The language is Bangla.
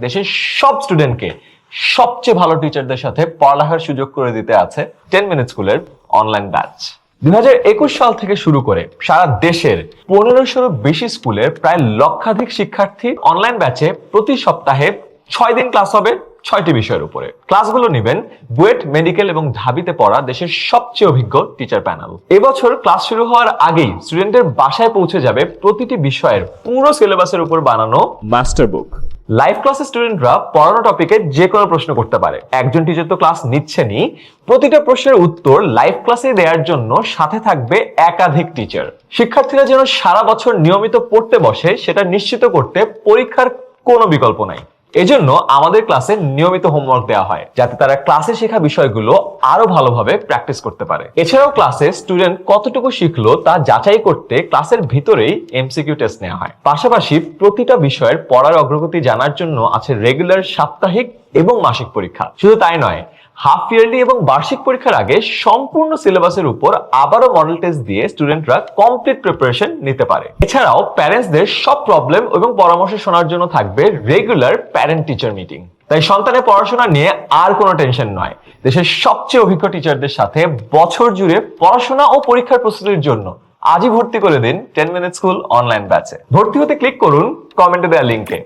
দেশের সব স্টুডেন্টকে সবচেয়ে ভালো টিচারদের সাথে পড়ালেখার সুযোগ করে দিতে আছে টেন মিনিট স্কুলের অনলাইন ব্যাচ দুই সাল থেকে শুরু করে সারা দেশের পনেরোশোরও বেশি স্কুলের প্রায় লক্ষাধিক শিক্ষার্থী অনলাইন ব্যাচে প্রতি সপ্তাহে ছয় দিন ক্লাস হবে ছয়টি বিষয়ের উপরে। ক্লাসগুলো নেবেন বুয়েট, মেডিকেল এবং ঢাবিতে পড়া দেশের সবচেয়ে অভিজ্ঞ টিচার প্যানেল এবছর ক্লাস শুরু হওয়ার আগেই স্টুডেন্টের বাসায় পৌঁছে যাবে প্রতিটি বিষয়ের পুরো সিলেবাসের উপর বানানো মাস্টার বুক লাইভ ক্লাসে স্টুডেন্টরা পড়ানো টপিকে যে কোনো প্রশ্ন করতে পারে। একজন টিচার তো ক্লাস নিচ্ছেনই। প্রতিটা প্রশ্নের উত্তর লাইভ ক্লাসে দেওয়ার জন্য সাথে থাকবে একাধিক টিচার শিক্ষার্থীরা যেন সারা বছর নিয়মিত পড়তে বসে, সেটা নিশ্চিত করতে পরীক্ষার কোনো বিকল্প নাই। এজন্য আমাদের ক্লাসে নিয়মিত হোমওয়ার্ক দেওয়া হয়, যাতে তারা ক্লাসে শেখা বিষয়গুলো আরও ভালোভাবে প্র্যাকটিস করতে পারে। এছাড়াও ক্লাসে স্টুডেন্ট কতটুকু শিখলো তা যাচাই করতে ক্লাসের ভিতরেই এমসিকিউ টেস্ট নেওয়া হয়। পাশাপাশি প্রতিটা বিষয়ের পড়ার অগ্রগতি জানার জন্য আছে রেগুলার সাপ্তাহিক এবং মাসিক পরীক্ষা। শুধু তাই নয় হাফ ইয়ারলি এবং বার্ষিক পরীক্ষার আগে সম্পূর্ণ সিলেবাসের উপর আবারও মডেল টেস্ট দিয়ে স্টুডেন্টরা কমপ্লিট প্রিপারেশন নিতে পারে। এছাড়াও প্যারেন্টসদের সব প্রবলেম এবং পরামর্শ শোনার জন্য থাকবে রেগুলার প্যারেন্ট টিচার মিটিং তাই সন্তানের পড়াশোনা নিয়ে আর কোনো টেনশন নয়। দেশের সবচেয়ে অভিজ্ঞ টিচারদের সাথে বছর জুড়ে পড়াশোনা ও পরীক্ষার প্রস্তুতির জন্য আজই ভর্তি করে দিন টেন মিনিট স্কুল অনলাইন ব্যাচে ভর্তি হতে ক্লিক করুন কমেন্টে দেওয়া লিঙ্কে